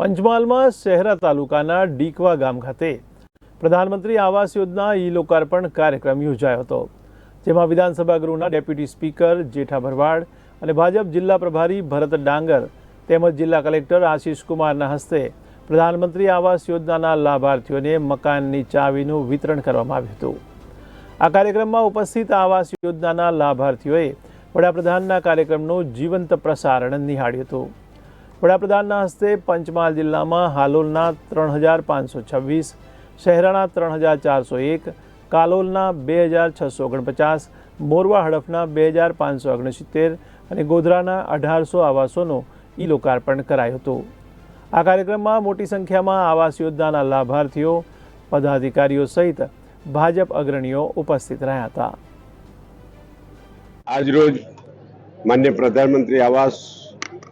પંચમહાલમાં શહેરા તાલુકાના ડીકવા ગામ ખાતે પ્રધાનમંત્રી આવાસ યોજના ઈ લોકાર્પણ કાર્યક્રમ યોજાયો હતો, જેમાં વિધાનસભા ગૃહના ડેપ્યુટી સ્પીકર જેઠા ભરવાડ અને ભાજપ જિલ્લા પ્રભારી ભરત ડાંગર તેમજ જિલ્લા કલેક્ટર આશીષ કુમારના હસ્તે પ્રધાનમંત્રી આવાસ યોજનાના લાભાર્થીઓને મકાનની ચાવીનું વિતરણ કરવામાં આવ્યું હતું. આ કાર્યક્રમમાં ઉપસ્થિત આવાસ યોજનાના લાભાર્થીઓએ વડાપ્રધાનના કાર્યક્રમનું જીવંત પ્રસારણ નિહાળ્યું હતું. વડાપ્રધાનના હસ્તે પંચમહાલ જિલ્લામાં હાલોલના ત્રણ હજાર પાંચસો છવ્વીસ, શહેરાના ત્રણ હજાર ચારસો એક, કાલોલના બે હજાર છસો ઓગણપચાસ, મોરવા હડફના બે હજાર પાંચસો ઓગણસિત્તેર અને ગોધરાના અઢારસો આવાસોનું ઈ લોકાર્પણ કરાયું હતું. આ કાર્યક્રમમાં મોટી સંખ્યામાં આવાસ યોજનાના લાભાર્થીઓ, પદાધિકારીઓ સહિત ભાજપ અગ્રણીઓ ઉપસ્થિત રહ્યા હતા. આજરોજ માન્ય પ્રધાનમંત્રી આવાસ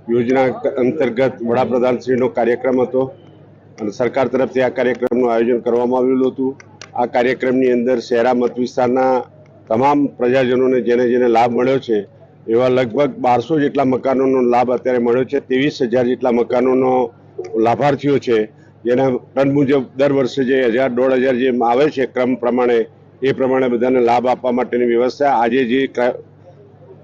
યોજના અંતર્ગત વડાપ્રધાનશ્રીનો કાર્યક્રમ હતો અને સરકાર તરફથી આ કાર્યક્રમનું આયોજન કરવામાં આવેલું હતું. આ કાર્યક્રમની અંદર શહેરા મત વિસ્તારના તમામ પ્રજાજનોને જેને જેને લાભ મળ્યો છે, એવા લગભગ બારસો જેટલા મકાનોનો લાભ અત્યારે મળ્યો છે, ત્રેવીસ હજાર જેટલા મકાનોનો લાભાર્થીઓ છે, જેના ટન મુજબ દર વર્ષે જે હજાર દોઢ હજાર જે આવે છે, ક્રમ પ્રમાણે, એ પ્રમાણે બધાને લાભ આપવા માટેની વ્યવસ્થા આજે જે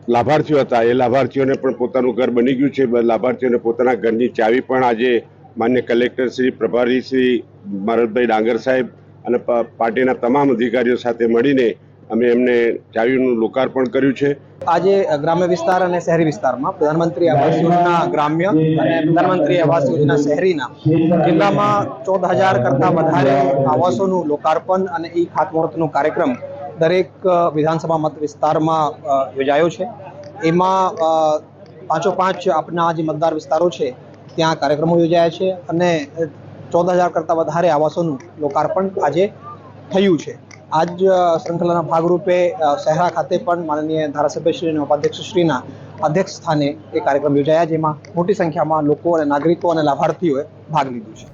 લાભાર્થીઓ હતા. એ લાભાર્થીઓને પણ પોતાનું ઘર બની ગયું છે. લાભાર્થીઓને પોતાના ઘરની ચાવી પણ આજે માન્ય કલેક્ટર શ્રી પ્રભારી શ્રી મારતભાઈ ડાંગર સાહેબ અને પાર્ટીના તમામ અધિકારીઓ સાથે મળીને અમે એમને ચાવીનું લોકાર્પણ કર્યું છે. આજે ગ્રામ્ય વિસ્તાર અને શહેરી વિસ્તારમાં પ્રધાનમંત્રી આવાસ યોજના ગ્રામ્ય અને પ્રધાનમંત્રી આવાસ યોજના શહેરીના જિલ્લામાં ચૌદ હજાર કરતાં વધારે આવાસોનું લોકાર્પણ અને ઈ ખાતમુહૂર્તનો કાર્યક્રમ દરેક વિધાનસભા મત વિસ્તારમાં યોજાયો છે. એમાં પાંચો પાંચ આપના જે મતદાર વિસ્તારો છે, ત્યાં કાર્યક્રમો યોજાયા છે અને ચૌદ હજાર કરતાં વધારે આવાસોનું લોકાર્પણ આજે થયું છે. આજ શૃંખલાના ભાગરૂપે શહેરા ખાતે પણ માનનીય ધારાસભ્યશ્રી અને ઉપાધ્યક્ષશ્રીના અધ્યક્ષ સ્થાને એ કાર્યક્રમ યોજાયા, જેમાં મોટી સંખ્યામાં લોકો અને નાગરિકો અને લાભાર્થીઓએ ભાગ લીધો છે.